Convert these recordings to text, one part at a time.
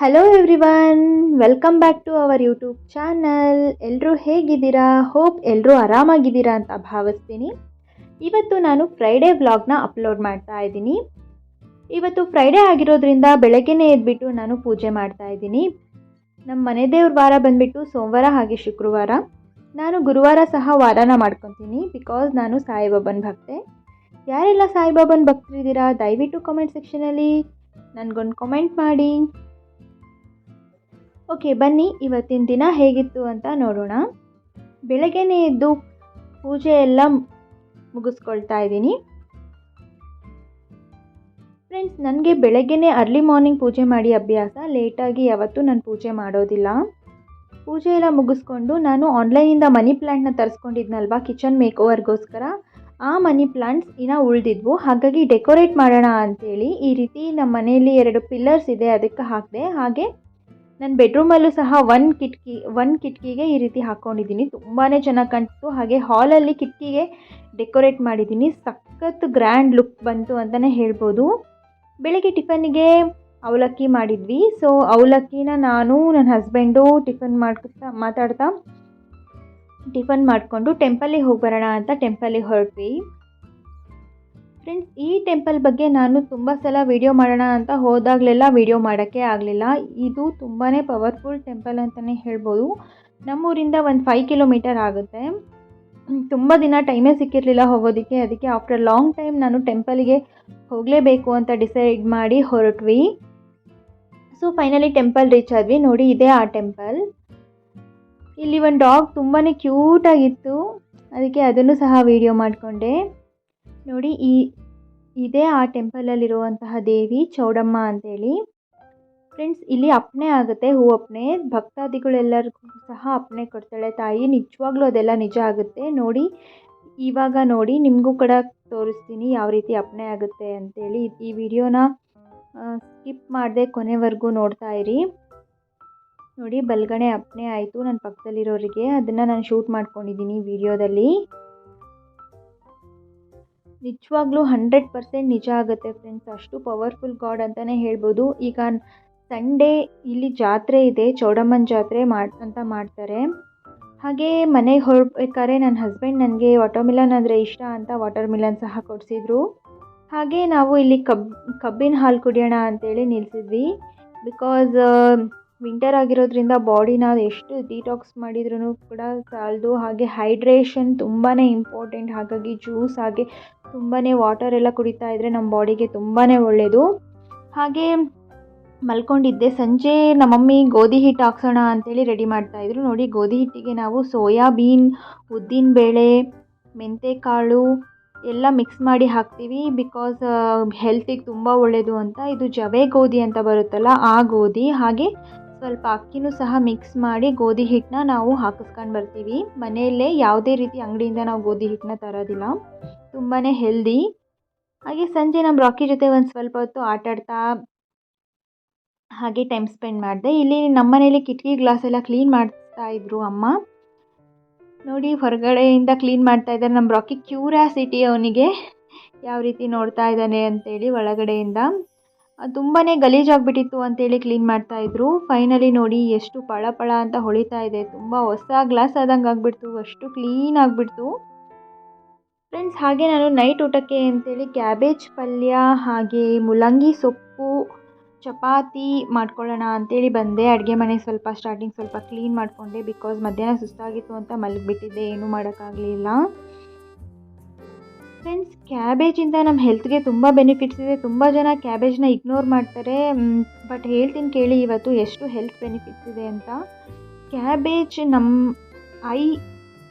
Hello everyone welcome back to our YouTube channel ಎಲ್ಲರೂ ಹೇಗಿದ್ದೀರಾ? Hope ಎಲ್ಲರೂ ಆರಾಮಾಗಿದ್ದೀರಾ ಅಂತ ಭಾವಿಸ್ತೀನಿ. ಇವತ್ತು ನಾನು ಫ್ರೈಡೇ ವ್ಲಾಗ್ನ ಅಪ್ಲೋಡ್ ಮಾಡ್ತಾ ಇದ್ದೀನಿ. ಇವತ್ತು ಫ್ರೈಡೇ ಆಗಿರೋದ್ರಿಂದ ಬೆಳಗ್ಗೆನೇ ಎದ್ಬಿಟ್ಟು ನಾನು ಪೂಜೆ ಮಾಡ್ತಾ ಇದ್ದೀನಿ. ನಮ್ಮ ಮನೆ ದೇವ್ರ ವಾರ ಬಂದುಬಿಟ್ಟು ಸೋಮವಾರ ಹಾಗೆ ಶುಕ್ರವಾರ. ನಾನು ಗುರುವಾರ ಸಹ ವಾರನ ಮಾಡ್ಕೊತೀನಿ ಬಿಕಾಸ್ ನಾನು ಸಾಯಿಬಾಬನ್ ಭಕ್ತೆ. ಯಾರೆಲ್ಲ ಸಾಯಿಬಾಬನ ಭಕ್ತರಿದ್ದೀರಾ, ದಯವಿಟ್ಟು ಕಾಮೆಂಟ್ ಸೆಕ್ಷನಲ್ಲಿ ನನಗೊಂದು ಕಮೆಂಟ್ ಮಾಡಿ. ಓಕೆ, ಬನ್ನಿ. ಇವತ್ತಿನ ದಿನ ಹೇಗಿತ್ತು ಅಂತ ನೋಡೋಣ. ಬೆಳಗ್ಗೆನೇ ಎದ್ದು ಪೂಜೆ ಎಲ್ಲ ಮುಗಿಸ್ಕೊಳ್ತಾ ಇದ್ದೀನಿ. ಫ್ರೆಂಡ್ಸ್ ನನಗೆ ಬೆಳಗ್ಗೆನೇ ಅರ್ಲಿ ಮಾರ್ನಿಂಗ್ ಪೂಜೆ ಮಾಡಿ ಅಭ್ಯಾಸ. ಲೇಟಾಗಿ ಯಾವತ್ತೂ ನಾನು ಪೂಜೆ ಮಾಡೋದಿಲ್ಲ. ಪೂಜೆ ಎಲ್ಲ ಮುಗಿಸ್ಕೊಂಡು ನಾನು ಆನ್ಲೈನಿಂದ ಮನಿ ಪ್ಲ್ಯಾಂಟ್ನ ತರಿಸ್ಕೊಂಡಿದ್ನಲ್ವ ಕಿಚನ್ ಮೇಕ್ ಓವರ್ಗೋಸ್ಕರ ಆ ಮನಿ ಪ್ಲ್ಯಾಂಟ್ಸ್ ಇನ್ನೂ ಉಳಿದಿದ್ವು. ಹಾಗಾಗಿ ಡೆಕೋರೇಟ್ ಮಾಡೋಣ ಅಂಥೇಳಿ ಈ ರೀತಿ ನಮ್ಮ ಮನೆಯಲ್ಲಿ ಎರಡು ಪಿಲ್ಲರ್ಸ್ ಇದೆ, ಅದಕ್ಕೆ ಹಾಕಿದೆ. ಹಾಗೆ ನನ್ನ ಬೆಡ್ರೂಮಲ್ಲೂ ಸಹ ಒನ್ ಕಿಟಕಿ ಒನ್ ಕಿಟಕಿಗೆ ಈ ರೀತಿ ಹಾಕ್ಕೊಂಡಿದ್ದೀನಿ ತುಂಬಾ ಚೆನ್ನಾಗಿ ಕಾಣಿಸ್ತು ಹಾಗೆ ಹಾಲಲ್ಲಿ ಕಿಟಕಿಗೆ ಡೆಕೋರೇಟ್ ಮಾಡಿದ್ದೀನಿ. ಸಖತ್ ಗ್ರ್ಯಾಂಡ್ ಲುಕ್ ಬಂತು ಅಂತಲೇ ಹೇಳ್ಬೋದು. ಬೆಳಗ್ಗೆ ಟಿಫನ್ನಿಗೆ ಅವಲಕ್ಕಿ ಮಾಡಿದ್ವಿ. ಸೊ ಅವಲಕ್ಕಿನ ನಾನು ನನ್ನ ಹಸ್ಬೆಂಡು ಟಿಫನ್ ಮಾಡ್ಕೊತಾ ಮಾತಾಡ್ತಾ, ಟಿಫನ್ ಮಾಡಿಕೊಂಡು ಟೆಂಪಲ್ಲಿಗೆ ಹೋಗಿ ಬರೋಣ ಅಂತ ಟೆಂಪಲ್ಲಿಗೆ ಹೊರಟ್ವಿ. ಫ್ರೆಂಡ್ಸ್ ಈ ಟೆಂಪಲ್ ಬಗ್ಗೆ ನಾನು ತುಂಬ ಸಲ ವಿಡಿಯೋ ಮಾಡೋಣ ಅಂತ ಹೋದಾಗಲೆಲ್ಲ ವಿಡಿಯೋ ಮಾಡೋಕ್ಕೆ ಆಗಲಿಲ್ಲ. ಇದು ತುಂಬಾ ಪವರ್ಫುಲ್ ಟೆಂಪಲ್ ಅಂತಲೇ ಹೇಳ್ಬೋದು. ನಮ್ಮೂರಿಂದ ಒಂದು ಫೈವ್ ಕಿಲೋಮೀಟರ್ ಆಗುತ್ತೆ. ತುಂಬ ದಿನ ಟೈಮೇ ಸಿಕ್ಕಿರಲಿಲ್ಲ ಹೋಗೋದಕ್ಕೆ. ಅದಕ್ಕೆ ಆಫ್ಟರ್ ಲಾಂಗ್ ಟೈಮ್ ನಾನು ಟೆಂಪಲ್ಗೆ ಹೋಗಲೇಬೇಕು ಅಂತ ಡಿಸೈಡ್ ಮಾಡಿ ಹೊರಟ್ವಿ. ಸೊ ಫೈನಲಿ ಟೆಂಪಲ್ ರೀಚ್ ಆದ್ವಿ. ನೋಡಿ, ಇದೇ ಆ ಟೆಂಪಲ್ ಇಲ್ಲಿ ಒಂದು ಡಾಗ್ ತುಂಬಾ ಕ್ಯೂಟಾಗಿತ್ತು ಅದಕ್ಕೆ ಅದನ್ನು ಸಹ ವೀಡಿಯೋ ಮಾಡಿಕೊಂಡೆ. ನೋಡಿ, ಈ, ಇದೇ ಆ ಟೆಂಪಲಲ್ಲಿರುವಂತಹ ದೇವಿ ಚೌಡಮ್ಮ ಅಂತೇಳಿ. ಫ್ರೆಂಡ್ಸ್, ಇಲ್ಲಿ ಅಪ್ಪಣೆ ಆಗುತ್ತೆ, ಹೂ ಅಪ್ಪಣೆ ಭಕ್ತಾದಿಗಳೆಲ್ಲರಿಗೂ ಸಹ ಅಪ್ಪಣೆ ಕೊಡ್ತಾಳೆ ತಾಯಿ. ನಿಜವಾಗ್ಲೂ ಅದೆಲ್ಲ ನಿಜ ಆಗುತ್ತೆ. ನೋಡಿ, ಇವಾಗ ನೋಡಿ, ನಿಮಗೂ ಕೂಡ ತೋರಿಸ್ತೀನಿ ಯಾವ ರೀತಿ ಅಪ್ಪಣೆ ಆಗುತ್ತೆ ಅಂತೇಳಿ. ಈ ವಿಡಿಯೋನ ಸ್ಕಿಪ್ ಮಾಡದೆ ಕೊನೆವರೆಗೂ ನೋಡ್ತಾ ಇರಿ. ನೋಡಿ ಬಲ್ಗಣೆ ಅಪ್ಪಣೆ ಆಯಿತು ನನ್ನ ಪಕ್ಕದಲ್ಲಿರೋರಿಗೆ. ಅದನ್ನು ನಾನು ಶೂಟ್ ಮಾಡ್ಕೊಂಡಿದ್ದೀನಿ ವಿಡಿಯೋದಲ್ಲಿ. ನಿಜವಾಗ್ಲೂ ಹಂಡ್ರೆಡ್ ಪರ್ಸೆಂಟ್ ನಿಜ ಆಗುತ್ತೆ ಫ್ರೆಂಡ್ಸ್ ಅಷ್ಟು ಪವರ್ಫುಲ್ ಗಾಡ್ ಅಂತಲೇ ಹೇಳ್ಬೋದು. ಈಗ ಸಂಡೇ ಇಲ್ಲಿ ಜಾತ್ರೆ ಇದೆ, ಚೌಡಮ್ಮನ ಜಾತ್ರೆ ಮಾಡ್, ಅಂತ ಮಾಡ್ತಾರೆ. ಹಾಗೆ ಮನೆಗೆ ಹೊರಬೇಕಾದ್ರೆ ನನ್ನ ಹಸ್ಬೆಂಡ್ ನನಗೆ ವಾಟರ್ ಮಿಲನ್ ಅಂದರೆ ಇಷ್ಟ ಅಂತ ವಾಟರ್ ಮಿಲನ್ ಸಹ ಕೊಡಿಸಿದ್ರು. ಹಾಗೆ ನಾವು ಇಲ್ಲಿ ಕಬ್, ಕಬ್ಬಿನ ಹಾಲು ಕುಡಿಯೋಣ ಅಂತೇಳಿ ನಿಲ್ಲಿಸಿದ್ವಿ ಬಿಕಾಸ್ ವಿಂಟರ್ ಆಗಿರೋದ್ರಿಂದ ಬಾಡಿನ ಎಷ್ಟು ಡಿಟಾಕ್ಸ್ ಮಾಡಿದ್ರೂ ಕೂಡ ಸಾಲದು ಹಾಗೆ ಹೈಡ್ರೇಷನ್ ತುಂಬಾ ಇಂಪಾರ್ಟೆಂಟ್ ಹಾಗಾಗಿ ಜ್ಯೂಸ್ ಹಾಗೆ ತುಂಬಾ ವಾಟರ್ ಎಲ್ಲ ಕುಡಿತಾ ಇದ್ದರೆ ನಮ್ಮ ಬಾಡಿಗೆ ತುಂಬಾ ಒಳ್ಳೆಯದು ಹಾಗೆ ಮಲ್ಕೊಂಡಿದ್ದೆ. ಸಂಜೆ ನಮ್ಮ ಮಮ್ಮಿ ಗೋಧಿ ಹಿಟ್ಟು ಹಾಕ್ಸೋಣ ಅಂತೇಳಿ ರೆಡಿ ಮಾಡ್ತಾಯಿದ್ರು ನೋಡಿ, ಗೋಧಿ ಹಿಟ್ಟಿಗೆ ನಾವು ಸೋಯಾಬೀನ್ ಉದ್ದಿನಬೇಳೆ ಮೆಂತೆಕಾಳು ಎಲ್ಲ ಮಿಕ್ಸ್ ಮಾಡಿ ಹಾಕ್ತೀವಿ ಬಿಕಾಸ್ ಹೆಲ್ತಿಗೆ ತುಂಬ ಒಳ್ಳೆಯದು ಅಂತ. ಇದು ಜವೆ ಗೋಧಿ ಅಂತ ಬರುತ್ತಲ್ಲ ಆ ಗೋಧಿ. ಹಾಗೆ ಸ್ವಲ್ಪ ಅಕ್ಕಿನೂ ಸಹ ಮಿಕ್ಸ್ ಮಾಡಿ ಗೋಧಿ ಹಿಟ್ಟನ್ನ ನಾವು ಹಾಕಿಸ್ಕೊಂಡು ಬರ್ತೀವಿ. ಮನೆಯಲ್ಲೇ ಯಾವುದೇ ರೀತಿ ಅಂಗಡಿಯಿಂದ ನಾವು ಗೋಧಿ ಹಿಟ್ಟನ್ನ ತರೋದಿಲ್ಲ. ತುಂಬಾ ಹೆಲ್ದಿ ಹಾಗೆ ಸಂಜೆ ನಮ್ಮ ರಾಕಿ ಜೊತೆ ಒಂದು ಸ್ವಲ್ಪ ಹೊತ್ತು ಆಟಾಡ್ತಾ ಹಾಗೆ ಟೈಮ್ ಸ್ಪೆಂಡ್ ಮಾಡಿದೆ. ಇಲ್ಲಿ ನಮ್ಮ ಮನೇಲಿ ಕಿಟಕಿ ಗ್ಲಾಸ್ ಎಲ್ಲ ಕ್ಲೀನ್ ಮಾಡ್ತಾ ಇದ್ರು ಅಮ್ಮ. ನೋಡಿ ಹೊರಗಡೆಯಿಂದ ಕ್ಲೀನ್ ಮಾಡ್ತಾ ಇದ್ದಾರೆ ನಮ್ಮ ರಾಕಿ ಕ್ಯೂರಿಯಾಸಿಟಿ ಅವನಿಗೆ ಯಾವ ರೀತಿ ನೋಡ್ತಾ ಇದ್ದಾನೆ ಅಂತೇಳಿ ಒಳಗಡೆಯಿಂದ. ತುಂಬಾ ಗಲೀಜಾಗಿಬಿಟ್ಟಿತ್ತು ಅಂತೇಳಿ ಕ್ಲೀನ್ ಮಾಡ್ತಾಯಿದ್ರು ಫೈನಲಿ ನೋಡಿ ಎಷ್ಟು ಪಳ ಪಳ ಅಂತ ಹೊಳಿತಾ ಇದೆ. ತುಂಬ ಹೊಸ ಗ್ಲಾಸ್ ಆದಂಗೆ ಆಗಿಬಿಡ್ತು. ಅಷ್ಟು ಕ್ಲೀನ್ ಆಗಿಬಿಡ್ತು. ಫ್ರೆಂಡ್ಸ್ ಹಾಗೆ ನಾನು ನೈಟ್ ಊಟಕ್ಕೆ ಅಂತೇಳಿ ಕ್ಯಾಬೇಜ್ ಪಲ್ಯ, ಹಾಗೆ ಮುಲಂಗಿ ಸೊಪ್ಪು, ಚಪಾತಿ ಮಾಡ್ಕೊಳ್ಳೋಣ ಅಂತೇಳಿ ಬಂದೆ. ಅಡುಗೆ ಮನೆ ಸ್ವಲ್ಪ ಸ್ಟಾರ್ಟಿಂಗ್ ಸ್ವಲ್ಪ ಕ್ಲೀನ್ ಮಾಡಿಕೊಂಡೆ ಬಿಕಾಸ್ ಮಧ್ಯಾಹ್ನ ಸುಸ್ತಾಗಿತ್ತು ಅಂತ ಮಲಗಿಬಿಟ್ಟಿದ್ದೆ. ಏನೂ ಮಾಡೋಕ್ಕಾಗಲಿಲ್ಲ. ಫ್ರೆಂಡ್ಸ್ ಕ್ಯಾಬೇಜಿಂದ ನಮ್ಮ ಹೆಲ್ತ್ಗೆ ತುಂಬ ಬೆನಿಫಿಟ್ಸ್ ಇದೆ. ತುಂಬ ಜನ ಕ್ಯಾಬೇಜ್ನ ಇಗ್ನೋರ್ ಮಾಡ್ತಾರೆ. ಬಟ್ ಹೇಳ್ತೀನಿ ಕೇಳಿ ಇವತ್ತು ಎಷ್ಟು ಹೆಲ್ತ್ ಬೆನಿಫಿಟ್ಸ್ ಇದೆ ಅಂತ. ಕ್ಯಾಬೇಜ್ ನಮ್ಮ ಐ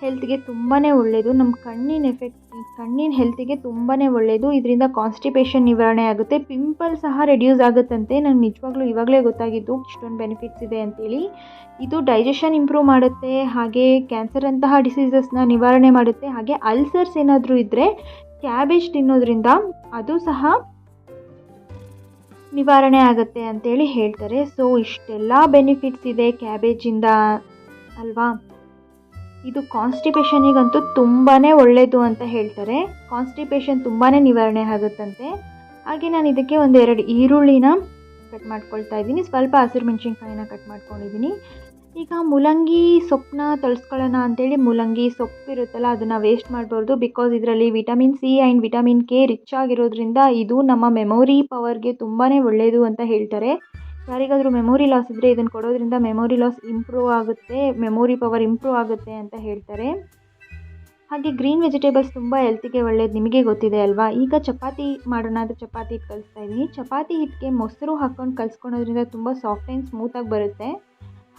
ಹೆಲ್ತ್ಗೆ ತುಂಬಾ ಒಳ್ಳೆಯದು ನಮ್ಮ ಕಣ್ಣಿನ ಎಫೆಕ್ಟ್ ಕಣ್ಣಿನ ಹೆಲ್ತಿಗೆ ತುಂಬಾ ಒಳ್ಳೆಯದು ಇದರಿಂದ ಕಾನ್ಸ್ಟಿಪೇಷನ್ ನಿವಾರಣೆ ಆಗುತ್ತೆ. ಪಿಂಪಲ್ ಸಹ ರೆಡ್ಯೂಸ್ ಆಗುತ್ತಂತೆ. ನಂಗೆ ನಿಜವಾಗ್ಲೂ ಇವಾಗಲೇ ಗೊತ್ತಾಗಿದ್ದು ಇಷ್ಟೊಂದು ಬೆನಿಫಿಟ್ಸ್ ಇದೆ ಅಂತೇಳಿ. ಇದು ಡೈಜೆಷನ್ ಇಂಪ್ರೂವ್ ಮಾಡುತ್ತೆ. ಹಾಗೆ ಕ್ಯಾನ್ಸರ್ ಅಂತಹ ಡಿಸೀಸಸ್ನ ನಿವಾರಣೆ ಮಾಡುತ್ತೆ. ಹಾಗೆ ಅಲ್ಸರ್ಸ್ ಏನಾದರೂ ಇದ್ದರೆ ಕ್ಯಾಬೇಜ್ ತಿನ್ನೋದ್ರಿಂದ ಅದು ಸಹ ನಿವಾರಣೆ ಆಗುತ್ತೆ ಅಂತೇಳಿ ಹೇಳ್ತಾರೆ. ಸೊ ಇಷ್ಟೆಲ್ಲ ಬೆನಿಫಿಟ್ಸ್ ಇದೆ ಕ್ಯಾಬೇಜಿಂದ ಅಲ್ವಾ? ಇದು ಕಾನ್ಸ್ಟಿಪೇಷನಿಗಂತೂ ತುಂಬಾ ಒಳ್ಳೆಯದು ಅಂತ ಹೇಳ್ತಾರೆ. ಕಾನ್ಸ್ಟಿಪೇಷನ್ ತುಂಬಾ ನಿವಾರಣೆ ಆಗುತ್ತಂತೆ. ಹಾಗೆ ನಾನು ಇದಕ್ಕೆ ಒಂದೆರಡು ಈರುಳ್ಳಿನ ಕಟ್ ಮಾಡ್ಕೊಳ್ತಾ ಇದ್ದೀನಿ. ಸ್ವಲ್ಪ ಹಸಿರು ಮೆಣಸಿನ್ಕಾಯಿನ ಕಟ್ ಮಾಡ್ಕೊಂಡಿದ್ದೀನಿ. ಈಗ ಮೂಲಂಗಿ ಸೊಪ್ಪನ್ನ ತಳಿಸ್ಕೊಳ್ಳೋಣ ಅಂತೇಳಿ ಮೂಲಂಗಿ ಸೊಪ್ಪು ಇರುತ್ತಲ್ಲ, ಅದನ್ನು ವೇಸ್ಟ್ ಮಾಡಬಾರ್ದು ಬಿಕಾಸ್ ಇದರಲ್ಲಿ vitamin C and vitamin K rich ಆಗಿರೋದ್ರಿಂದ ಇದು ನಮ್ಮ ಮೆಮೊರಿ ಪವರ್ಗೆ ತುಂಬಾ ಒಳ್ಳೆಯದು ಅಂತ ಹೇಳ್ತಾರೆ. ಯಾರಿಗಾದರೂ ಮೆಮೊರಿ ಲಾಸ್ ಇದ್ದರೆ ಇದನ್ನು ಕೊಡೋದ್ರಿಂದ ಮೆಮೊರಿ ಲಾಸ್ ಇಂಪ್ರೂವ್ ಆಗುತ್ತೆ ಮೆಮೊರಿ ಪವರ್ ಇಂಪ್ರೂವ್ ಆಗುತ್ತೆ ಅಂತ ಹೇಳ್ತಾರೆ. ಹಾಗೆ ಗ್ರೀನ್ ವೆಜಿಟೇಬಲ್ಸ್ ತುಂಬ ಹೆಲ್ತಿಗೆ ಒಳ್ಳೇದು ನಿಮಗೆ ಗೊತ್ತಿದೆ ಅಲ್ವಾ? ಈಗ ಚಪಾತಿ ಮಾಡೋಣ ಅಂದರೆ ಚಪಾತಿ ಹಿಟ್ಟು ಕಲಿಸ್ತಾ ಇದ್ದೀನಿ ಚಪಾತಿ ಹಿಟ್ಟಿಗೆ ಮೊಸರು ಹಾಕ್ಕೊಂಡು ಕಲಿಸ್ಕೊಳೋದ್ರಿಂದ ತುಂಬ ಸಾಫ್ಟ್ ಆ್ಯಂಡ್ ಸ್ಮೂತಾಗಿ ಬರುತ್ತೆ.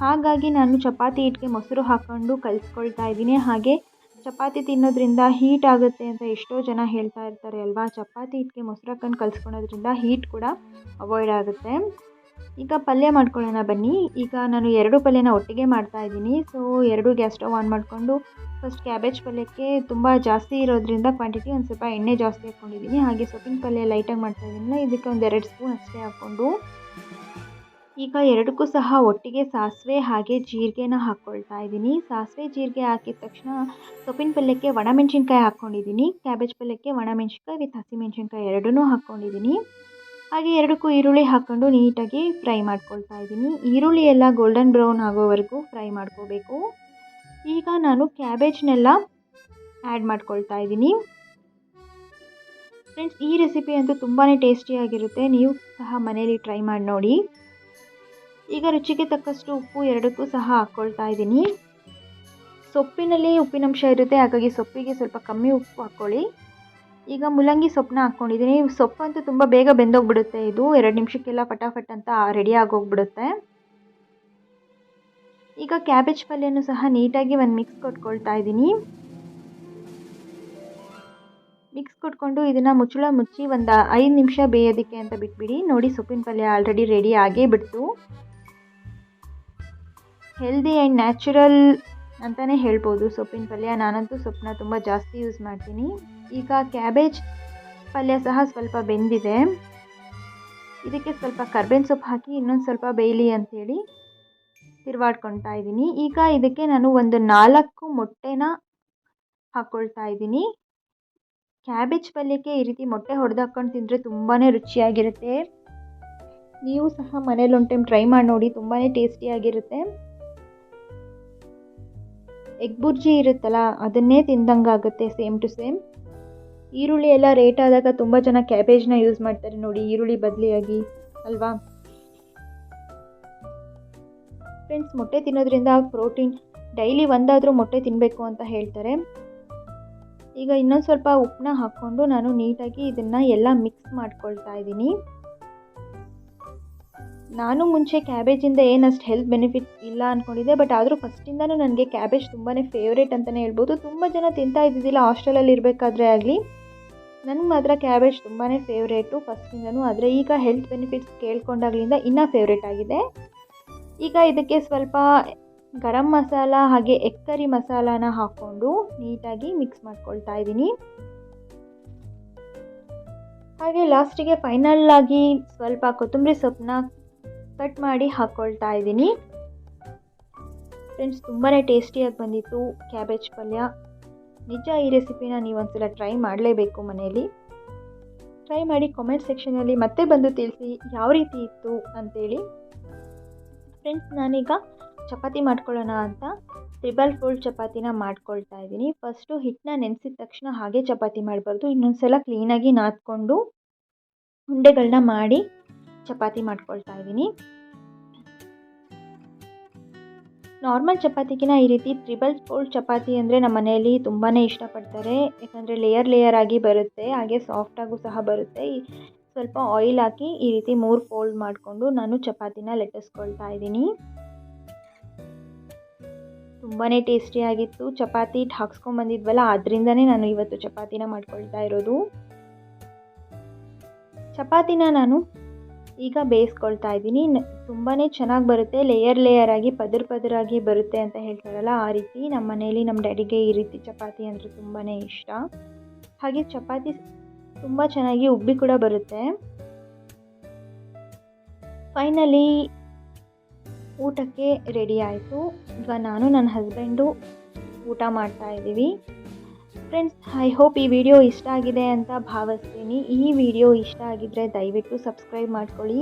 ಹಾಗಾಗಿ ನಾನು ಚಪಾತಿ ಹಿಟ್ಟಿಗೆ ಮೊಸರು ಹಾಕ್ಕೊಂಡು ಕಲಿಸ್ಕೊಳ್ತಾ ಇದ್ದೀನಿ ಹಾಗೆ ಚಪಾತಿ ತಿನ್ನೋದ್ರಿಂದ ಹೀಟ್ ಆಗುತ್ತೆ ಅಂತ ಎಷ್ಟೋ ಜನ ಹೇಳ್ತಾ ಇರ್ತಾರೆ ಅಲ್ವಾ? ಚಪಾತಿ ಹಿಟ್ಟಿಗೆ ಮೊಸರು ಹಾಕ್ಕೊಂಡು ಕಲಿಸ್ಕೊಳೋದ್ರಿಂದ ಹೀಟ್ ಕೂಡ ಅವಾಯ್ಡ್ ಆಗುತ್ತೆ. ಈಗ ಪಲ್ಯ ಮಾಡ್ಕೊಳ್ಳೋಣ ಬನ್ನಿ. ಈಗ ನಾನು ಎರಡು ಪಲ್ಯನ ಒಟ್ಟಿಗೆ ಮಾಡ್ತಾ ಇದ್ದೀನಿ. ಸೊ ಎರಡು ಗ್ಯಾಸ್ ಸ್ಟವ್ ಆನ್ ಮಾಡಿಕೊಂಡು ಫಸ್ಟ್ ಕ್ಯಾಬೇಜ್ ಪಲ್ಯಕ್ಕೆ ತುಂಬ ಜಾಸ್ತಿ ಇರೋದ್ರಿಂದ ಕ್ವಾಂಟಿಟಿ ಒಂದು ಸ್ವಲ್ಪ ಎಣ್ಣೆ ಜಾಸ್ತಿ ಹಾಕ್ಕೊಂಡಿದ್ದೀನಿ. ಹಾಗೆ ಸೊಪ್ಪಿನ ಪಲ್ಯ ಲೈಟಾಗಿ ಮಾಡ್ತಾ ಇದ್ದೀನಿ ಇದಕ್ಕೆ ಒಂದು ಎರಡು ಸ್ಪೂನ್ ಅಷ್ಟೇ ಹಾಕ್ಕೊಂಡು. ಈಗ ಎರಡಕ್ಕೂ ಸಹ ಒಟ್ಟಿಗೆ ಸಾಸಿವೆ ಹಾಗೆ ಜೀರಿಗೆನ ಹಾಕ್ಕೊಳ್ತಾ ಇದ್ದೀನಿ. ಸಾಸಿವೆ ಜೀರಿಗೆ ಹಾಕಿದ ತಕ್ಷಣ ಸೊಪ್ಪಿನ ಪಲ್ಯಕ್ಕೆ ಒಣಮೆಣ್ಸಿನ್ಕಾಯಿ ಹಾಕ್ಕೊಂಡಿದ್ದೀನಿ. ಕ್ಯಾಬೇಜ್ ಪಲ್ಯಕ್ಕೆ ಒಣಮೆಣ್ಸಿನ್ಕಾಯಿ ವಿತ್ ಹಸಿಮೆಣಸಿನ್ಕಾಯಿ ಎರಡನ್ನೂ ಹಾಕ್ಕೊಂಡಿದ್ದೀನಿ. ಹಾಗೆ ಎರಡಕ್ಕೂ ಈರುಳ್ಳಿ ಹಾಕ್ಕೊಂಡು ನೀಟಾಗಿ ಫ್ರೈ ಮಾಡ್ಕೊಳ್ತಾ ಇದ್ದೀನಿ. ಈರುಳ್ಳಿ ಎಲ್ಲ ಗೋಲ್ಡನ್ ಬ್ರೌನ್ ಆಗೋವರೆಗೂ ಫ್ರೈ ಮಾಡ್ಕೋಬೇಕು. ಈಗ ನಾನು ಕ್ಯಾಬೇಜ್ನೆಲ್ಲ ಆ್ಯಡ್ ಮಾಡ್ಕೊಳ್ತಾ ಇದ್ದೀನಿ. ಫ್ರೆಂಡ್ಸ್ ಈ ರೆಸಿಪಿ ಅಂತೂ ತುಂಬಾ ಟೇಸ್ಟಿಯಾಗಿರುತ್ತೆ ನೀವು ಸಹ ಮನೇಲಿ ಟ್ರೈ ಮಾಡಿ ನೋಡಿ. ಈಗ ರುಚಿಗೆ ತಕ್ಕಷ್ಟು ಉಪ್ಪು ಎರಡಕ್ಕೂ ಸಹ ಹಾಕ್ಕೊಳ್ತಾ ಇದ್ದೀನಿ. ಸೊಪ್ಪಿನಲ್ಲಿ ಉಪ್ಪಿನಂಶ ಇರುತ್ತೆ, ಹಾಗಾಗಿ ಸೊಪ್ಪಿಗೆ ಸ್ವಲ್ಪ ಕಮ್ಮಿ ಉಪ್ಪು ಹಾಕ್ಕೊಳ್ಳಿ. ಈಗ ಮೂಲಂಗಿ ಸೊಪ್ಪನ್ನ ಹಾಕ್ಕೊಂಡಿದ್ದೀನಿ ಸೊಪ್ಪಂತೂ ತುಂಬ ಬೇಗ ಬೆಂದೋಗ್ಬಿಡುತ್ತೆ ಇದು. ಎರಡು ನಿಮಿಷಕ್ಕೆಲ್ಲ ಫಟಾಫಟ್ ಅಂತ ರೆಡಿ ಆಗೋಗ್ಬಿಡುತ್ತೆ. ಈಗ ಕ್ಯಾಬೇಜ್ ಪಲ್ಯನೂ ಸಹ ನೀಟಾಗಿ ಒಂದು ಮಿಕ್ಸ್ ಕೊಟ್ಕೊಳ್ತಾ ಇದ್ದೀನಿ ಮಿಕ್ಸ್ ಕೊಟ್ಕೊಂಡು ಇದನ್ನು ಮುಚ್ಚಳ ಮುಚ್ಚಿ ಒಂದು ಐದು ನಿಮಿಷ ಬೇಯೋದಕ್ಕೆ ಅಂತ ಬಿಟ್ಬಿಡಿ. ನೋಡಿ ಸೊಪ್ಪಿನ ಪಲ್ಯ ಆಲ್ರೆಡಿ ರೆಡಿ ಆಗೇ ಬಿಡ್ತು. ಹೆಲ್ದಿ ಆ್ಯಂಡ್ ನ್ಯಾಚುರಲ್ ಅಂತಲೇ ಹೇಳ್ಬೋದು ಸೊಪ್ಪಿನ ಪಲ್ಯ. ನಾನಂತೂ ಸೊಪ್ಪನ್ನ ತುಂಬ ಜಾಸ್ತಿ ಯೂಸ್ ಮಾಡ್ತೀನಿ. ಈಗ ಕ್ಯಾಬೇಜ್ ಪಲ್ಯ ಸಹ ಸ್ವಲ್ಪ ಬೆಂದಿದೆ. ಇದಕ್ಕೆ ಸ್ವಲ್ಪ ಕರ್ಬೇವಿನ ಸೊಪ್ಪು ಹಾಕಿ, ಇನ್ನೊಂದು ಸ್ವಲ್ಪ ಬೇಯಲಿ ಅಂಥೇಳಿ ತಿರುವಾಡ್ಕೊಳ್ತಾ ಇದ್ದೀನಿ. ಈಗ ಇದಕ್ಕೆ ನಾನು ಒಂದು ನಾಲ್ಕು ಮೊಟ್ಟೆನ ಹಾಕ್ಕೊಳ್ತಾ ಇದ್ದೀನಿ. ಕ್ಯಾಬೇಜ್ ಪಲ್ಯಕ್ಕೆ ಈ ರೀತಿ ಮೊಟ್ಟೆ ಹೊಡೆದು ಹಾಕ್ಕೊಂಡು ತಿಂದರೆ ತುಂಬಾ ರುಚಿಯಾಗಿರುತ್ತೆ. ನೀವು ಸಹ ಮನೇಲಿ ಒಂದು ಟೈಮ್ ಟ್ರೈ ಮಾಡಿ ನೋಡಿ ತುಂಬಾ ಟೇಸ್ಟಿಯಾಗಿರುತ್ತೆ ಎಗ್ ಬುರ್ಜಿ ಇರುತ್ತಲ್ಲ, ಅದನ್ನೇ ತಿಂದಂಗಾಗುತ್ತೆ ಸೇಮ್ ಟು ಸೇಮ್ ಈರುಳ್ಳಿ ಎಲ್ಲ ರೇಟ್ ಆದಾಗ ತುಂಬ ಜನ ಕ್ಯಾಬೇಜ್ನ ಯೂಸ್ ಮಾಡ್ತಾರೆ ನೋಡಿ, ಈರುಳ್ಳಿ ಬದಲಿಯಾಗಿ, ಅಲ್ವಾ? ಫ್ರೆಂಡ್ಸ್ ಮೊಟ್ಟೆ ತಿನ್ನೋದ್ರಿಂದ ಪ್ರೋಟೀನ್ ಡೈಲಿ ಒಂದಾದರೂ ಮೊಟ್ಟೆ ತಿನ್ನಬೇಕು ಅಂತ ಹೇಳ್ತಾರೆ. ಈಗ ಇನ್ನೊಂದು ಸ್ವಲ್ಪ ಉಪ್ಪನ್ನ ಹಾಕ್ಕೊಂಡು ನಾನು ನೀಟಾಗಿ ಇದನ್ನು ಎಲ್ಲ ಮಿಕ್ಸ್ ಮಾಡ್ಕೊಳ್ತಾ ಇದ್ದೀನಿ. ನಾನು ಮುಂಚೆ ಕ್ಯಾಬೇಜಿಂದ ಏನಷ್ಟು ಹೆಲ್ತ್ ಬೆನಿಫಿಟ್ ಇಲ್ಲ ಅಂದ್ಕೊಂಡಿದ್ದೆ ಬಟ್ ಆದರೂ ಫಸ್ಟಿಂದನೂ ನನಗೆ ಕ್ಯಾಬೇಜ್ ತುಂಬಾ ಫೇವ್ರೇಟ್ ಅಂತಲೇ ಹೇಳ್ಬೋದು. ತುಂಬ ಜನ ತಿಂತಾ ಇದ್ದಿದ್ದಿಲ್ಲ ಹಾಸ್ಟೆಲಲ್ಲಿ ಇರಬೇಕಾದ್ರೆ ಆಗಲಿ. ನನಗೆ ಮಾತ್ರ ಕ್ಯಾಬೇಜ್ ತುಂಬಾ ಫೇವ್ರೇಟು ಫಸ್ಟಿಂದನೂ ಆದರೆ ಈಗ ಹೆಲ್ತ್ ಬೆನಿಫಿಟ್ಸ್ ಕೇಳ್ಕೊಂಡಾಗಲಿಂದ ಇನ್ನೂ ಫೇವ್ರೇಟ್ ಆಗಿದೆ. ಈಗ ಇದಕ್ಕೆ ಸ್ವಲ್ಪ ಗರಂ ಮಸಾಲ ಹಾಗೆ ಎಗ್ ಕರಿ ಮಸಾಲಾನ ಹಾಕ್ಕೊಂಡು ನೀಟಾಗಿ ಮಿಕ್ಸ್ ಮಾಡ್ಕೊಳ್ತಾ ಇದ್ದೀನಿ. ಹಾಗೆ ಲಾಸ್ಟಿಗೆ ಫೈನಲ್ ಆಗಿ ಸ್ವಲ್ಪ ಕೊತ್ತಂಬರಿ ಸೊಪ್ಪನ್ನ ಕಟ್ ಮಾಡಿ ಹಾಕ್ಕೊಳ್ತಾ ಇದ್ದೀನಿ. ಫ್ರೆಂಡ್ಸ್ ತುಂಬಾ ಟೇಸ್ಟಿಯಾಗಿ ಬಂದಿತ್ತು ಕ್ಯಾಬೇಜ್ ಪಲ್ಯ. ನಿಜ ಈ ರೆಸಿಪಿನ ನೀವು ಒಂದ್ಸಲ ಟ್ರೈ ಮಾಡಲೇಬೇಕು ಮನೆಯಲ್ಲಿ. ಟ್ರೈ ಮಾಡಿ ಕಾಮೆಂಟ್ ಸೆಕ್ಷನಲ್ಲಿ ಮತ್ತೆ ಬಂದು ತಿಳಿಸಿ ಯಾವ ರೀತಿ ಇತ್ತು ಅಂತೇಳಿ. ಫ್ರೆಂಡ್ಸ್ ನಾನೀಗ ಚಪಾತಿ ಮಾಡ್ಕೊಳ್ಳೋಣ ಅಂತ ತ್ರಿಬಲ್ ಫೋಲ್ಡ್ ಚಪಾತಿನ ಮಾಡ್ಕೊಳ್ತಾ ಇದ್ದೀನಿ. ಫಸ್ಟು ಹಿಟ್ಟನ್ನ ನೆನೆಸಿದ ತಕ್ಷಣ ಹಾಗೆ ಚಪಾತಿ ಮಾಡಬಾರ್ದು. ಇನ್ನೊಂದು ಸಲ ಕ್ಲೀನಾಗಿ ನಾದ್ಕೊಂಡು ಉಂಡೆಗಳನ್ನ ಮಾಡಿ ಚಪಾತಿ ಮಾಡ್ಕೊಳ್ತಾ ಇದ್ದೀನಿ. ನಾರ್ಮಲ್ ಚಪಾತಿಗಿನ ಈ ರೀತಿ ತ್ರಿಬಲ್ ಫೋಲ್ಡ್ ಚಪಾತಿ ಅಂದರೆ ನಮ್ಮ ಮನೆಯಲ್ಲಿ ತುಂಬಾ ಇಷ್ಟಪಡ್ತಾರೆ. ಯಾಕಂದರೆ ಲೇಯರ್ ಲೇಯರ್ ಆಗಿ ಬರುತ್ತೆ, ಹಾಗೆ ಸಾಫ್ಟಾಗೂ ಸಹ ಬರುತ್ತೆ. ಸ್ವಲ್ಪ ಆಯಿಲ್ ಹಾಕಿ ಈ ರೀತಿ ಮೂರು ಫೋಲ್ಡ್ ಮಾಡಿಕೊಂಡು ನಾನು ಚಪಾತಿನ ಲಟ್ಟಿಸ್ಕೊಳ್ತಾ ಇದ್ದೀನಿ. ತುಂಬಾ ಟೇಸ್ಟಿಯಾಗಿತ್ತು ಚಪಾತಿ ಹಾಕ್ಸ್ಕೊಂಬಂದಿದ್ವಲ್ಲ ಅದರಿಂದನೇ ನಾನು ಇವತ್ತು ಚಪಾತಿನ ಮಾಡ್ಕೊಳ್ತಾ ಇರೋದು. ಚಪಾತಿನ ನಾನು ಈಗ ಬೇಯಿಸ್ಕೊಳ್ತಾ ಇದ್ದೀನಿ. ತುಂಬಾ ಚೆನ್ನಾಗಿ ಬರುತ್ತೆ. ಲೇಯರ್ ಲೇಯರ್ ಆಗಿ, ಪದರ್ ಪದರಾಗಿ ಬರುತ್ತೆ ಅಂತ ಹೇಳ್ತಾರಲ್ಲ ಆ ರೀತಿ. ನಮ್ಮ ಮನೇಲಿ ನಮ್ಮ ಡ್ಯಾಡಿಗೆ ಈ ರೀತಿ ಚಪಾತಿ ಅಂದರೆ ತುಂಬಾ ಇಷ್ಟ. ಹಾಗೆ ಚಪಾತಿ ತುಂಬ ಚೆನ್ನಾಗಿ ಉಬ್ಬಿ ಕೂಡ ಬರುತ್ತೆ. ಫೈನಲಿ ಊಟಕ್ಕೆ ರೆಡಿ ಆಯಿತು. ಈಗ ನಾನು ನನ್ನ ಹಸ್ಬೆಂಡು ಊಟ ಮಾಡ್ತಾ ಇದ್ದೀವಿ. ಫ್ರೆಂಡ್ಸ್ ಐ ಹೋಪ್ ಈ ವಿಡಿಯೋ ಇಷ್ಟ ಆಗಿದೆ ಅಂತ ಭಾವಿಸ್ತೀನಿ. ಈ ವಿಡಿಯೋ ಇಷ್ಟ ಆಗಿದ್ದರೆ ದಯವಿಟ್ಟು ಸಬ್ಸ್ಕ್ರೈಬ್ ಮಾಡ್ಕೊಳ್ಳಿ.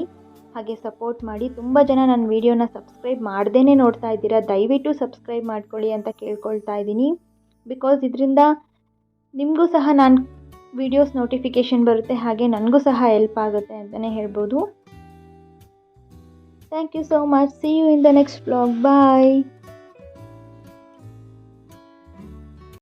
ಹಾಗೆ ಸಪೋರ್ಟ್ ಮಾಡಿ. ತುಂಬ ಜನ ನನ್ನ ವಿಡಿಯೋನ ಸಬ್ಸ್ಕ್ರೈಬ್ ಮಾಡ್ದೇ ನೋಡ್ತಾ ಇದ್ದೀರಾ. ದಯವಿಟ್ಟು ಸಬ್ಸ್ಕ್ರೈಬ್ ಮಾಡ್ಕೊಳ್ಳಿ ಅಂತ ಕೇಳ್ಕೊಳ್ತಾ ಇದ್ದೀನಿ. ಬಿಕಾಸ್ ಇದರಿಂದ ನಿಮಗೂ ಸಹ ನಾನು ವಿಡಿಯೋಸ್ ನೋಟಿಫಿಕೇಷನ್ ಬರುತ್ತೆ. ಹಾಗೆ ನನಗೂ ಸಹ ಹೆಲ್ಪ್ ಆಗುತ್ತೆ ಅಂತಲೇ ಹೇಳ್ಬೋದು. Thank you so much see you in the next blog bye